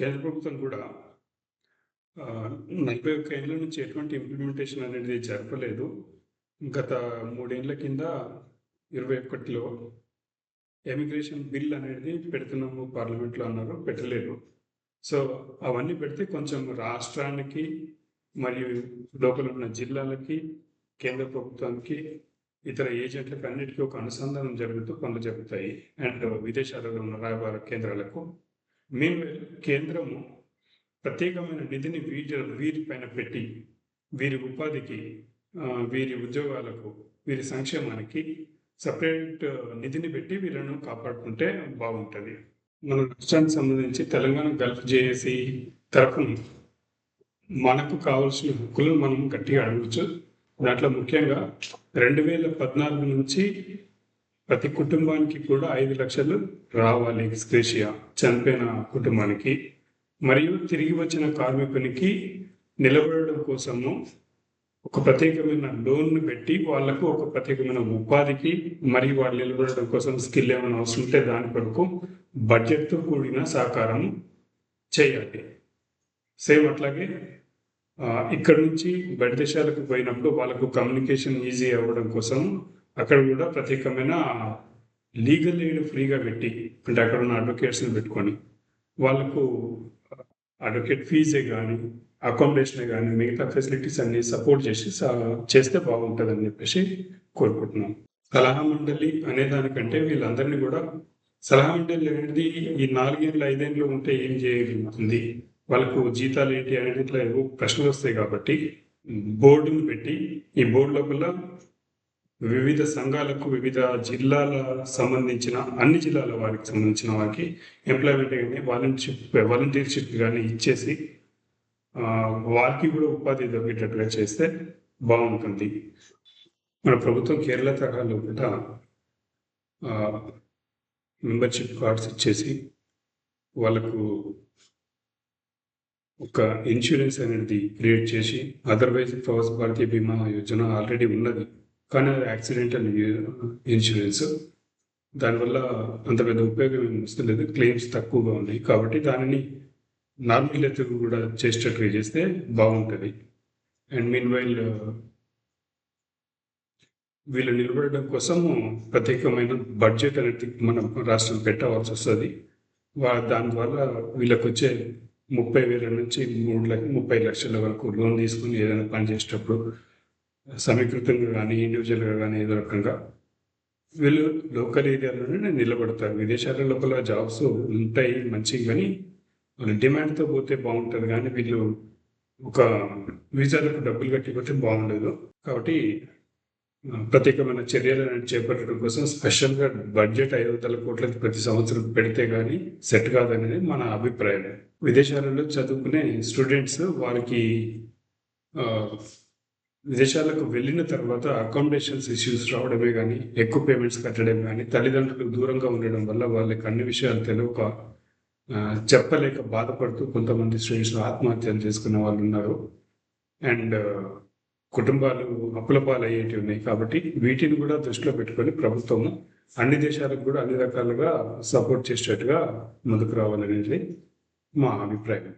కేంద్ర ప్రభుత్వం కూడా నలభై ఒక్క ఏళ్ళ నుంచి ఎటువంటి ఇంప్లిమెంటేషన్ అనేది జరపలేదు. గత మూడేళ్ళ కింద ఇరవై ఒకటిలో ఎమిగ్రేషన్ బిల్ అనేది పెడుతున్నాము పార్లమెంట్లో అన్నారు పెట్టలేదు. సో అవన్నీ పెడితే కొంచెం రాష్ట్రానికి మరియు లోపల ఉన్న జిల్లాలకి కేంద్ర ప్రభుత్వానికి ఇతర ఏజెంట్లకు అన్నిటికీ ఒక అనుసంధానం జరుగుతూ పనులు జరుగుతాయి. అండ్ విదేశాలలో ఉన్న రాయబార కేంద్రాలకు మేము కేంద్రము ప్రత్యేకమైన నిధిని వీరి వీరిపైన పెట్టి వీరి ఉపాధికి వీరి ఉద్యోగాలకు వీరి సంక్షేమానికి సపరేట్ నిధిని పెట్టి వీళ్ళను కాపాడుకుంటే బాగుంటుంది. మన రాష్ట్రానికి సంబంధించి తెలంగాణ గల్ఫ్ జేఏసీ తరఫున మనకు కావాల్సిన హక్కులను మనం గట్టిగా అడగవచ్చు దాంట్లో ముఖ్యంగా రెండు వేల పద్నాలుగు నుంచి ప్రతి కుటుంబానికి కూడా ఐదు లక్షలు రావాలి. ఎక్స్క్రేషియా చనిపోయిన కుటుంబానికి. మరియు తిరిగి వచ్చిన కార్మికునికి నిలబడడం కోసము ఒక ప్రత్యేకమైన లోన్ను పెట్టి వాళ్ళకు ఒక ప్రత్యేకమైన ఉపాధికి మరియు వాళ్ళు నిలబడడం కోసం స్కిల్ ఏమైనా అవసరం ఉంటే దాని కొరకు బడ్జెట్తో కూడిన సహకారం చేయాలి. సేమ్ అట్లాగే ఇక్కడ నుంచి బయట దేశాలకు పోయినప్పుడు వాళ్ళకు కమ్యూనికేషన్ ఈజీ అవ్వడం కోసం అక్కడ కూడా ప్రత్యేకమైన లీగల్ ఎయిడ్ ఫ్రీగా పెట్టి అంటే అక్కడ ఉన్న అడ్వకేట్స్ని పెట్టుకొని వాళ్ళకు అడ్వకేట్ ఫీజే కానీ అకామిడేషన్ కానీ మిగతా ఫెసిలిటీస్ అన్ని సపోర్ట్ చేసి చేస్తే బాగుంటుంది అని చెప్పేసి కోరుకుంటున్నాం. సలహా మండలి అనే దానికంటే వీళ్ళందరినీ కూడా సలహా మండలి అనేది ఈ నాలుగేళ్ళు ఐదేళ్ళు ఉంటే ఏం చేయగలుగుతుంది వాళ్ళకు జీతాలు ఏంటి అనేది ఇట్లా ఏవో ప్రశ్నలు వస్తాయి కాబట్టి బోర్డును పెట్టి ఈ బోర్డు లోపల వివిధ సంఘాలకు వివిధ జిల్లాల సంబంధించిన అన్ని జిల్లాల వారికి సంబంధించిన వారికి ఎంప్లాయ్మెంట్ కానీ వాలంటీర్షిప్ వాలంటీర్షిప్ కానీ ఇచ్చేసి వారికి కూడా ఉపాధి దొరికేటట్టుగా చేస్తే బాగుంటుంది. మన ప్రభుత్వం కేరళ తరహాలో కూడా మెంబర్షిప్ కార్డ్స్ ఇచ్చేసి వాళ్ళకు ఒక ఇన్సూరెన్స్ అనేది క్రియేట్ చేసి అదర్వైజ్ ప్రవాస భారతీయ బీమా యోజన ఆల్రెడీ ఉన్నది. కానీ అది యాక్సిడెంటల్ ఇన్సూరెన్స్. దానివల్ల అంత పెద్ద ఉపయోగం ఏమి వస్తలేదు క్లెయిమ్స్ తక్కువగా ఉన్నాయి కాబట్టి దానిని నార్మల్ డెత్ కూడా చేసేటట్టుగా చేస్తే బాగుంటుంది. అండ్ మీన్ వైల్ వీళ్ళు నిలబడడం కోసం ప్రత్యేకమైన బడ్జెట్ అనేది మనం రాష్ట్రం పెట్టవలసి వస్తుంది. వా- దాని ద్వారా వీళ్ళకి వచ్చే ముప్పై వేల నుంచి మూడు లక్ష ముప్పై లక్షల వరకు లోన్ తీసుకుని ఏదైనా పని చేసేటప్పుడు సమీకృతంగా కానీ ఇండివిజువల్గా కానీ ఏదో రకంగా వీళ్ళు లోకల్ ఏరియాలోనే నిలబడతారు విదేశాల లోపల జాబ్స్ ఉంటాయి మంచివి కానీ వాళ్ళు డిమాండ్తో పోతే బాగుంటుంది కానీ వీళ్ళు ఒక వీసాలకు డబ్బులు కట్టిపోతే బాగుండదు. కాబట్టి ప్రత్యేకమైన చర్యలను చేపట్టడం కోసం స్పెషల్గా బడ్జెట్ ఐదు వందల కోట్లకి ప్రతి సంవత్సరం పెడితే కానీ సెట్ కాదనేది మన అభిప్రాయం విదేశాలలో చదువుకునే స్టూడెంట్స్ వారికి విదేశాలకు వెళ్ళిన తర్వాత అకామిడేషన్స్ ఇష్యూస్ రావడమే కానీ ఎక్కువ పేమెంట్స్ కట్టడం కానీ తల్లిదండ్రులకు దూరంగా ఉండడం వల్ల వాళ్ళకి అన్ని విషయాలు తెలియక చెప్పలేక బాధపడుతూ కొంతమంది స్టూడెంట్స్ ఆత్మహత్యలు చేసుకున్న వాళ్ళు ఉన్నారు. అండ్ కుటుంబాలు అప్పుల పాలయ్యేటివి ఉన్నాయి కాబట్టి వీటిని కూడా దృష్టిలో పెట్టుకొని ప్రభుత్వము అన్ని దేశాలకు కూడా అన్ని రకాలుగా సపోర్ట్ చేసేటట్టుగా ముందుకు రావాలనేది మా అభిప్రాయం.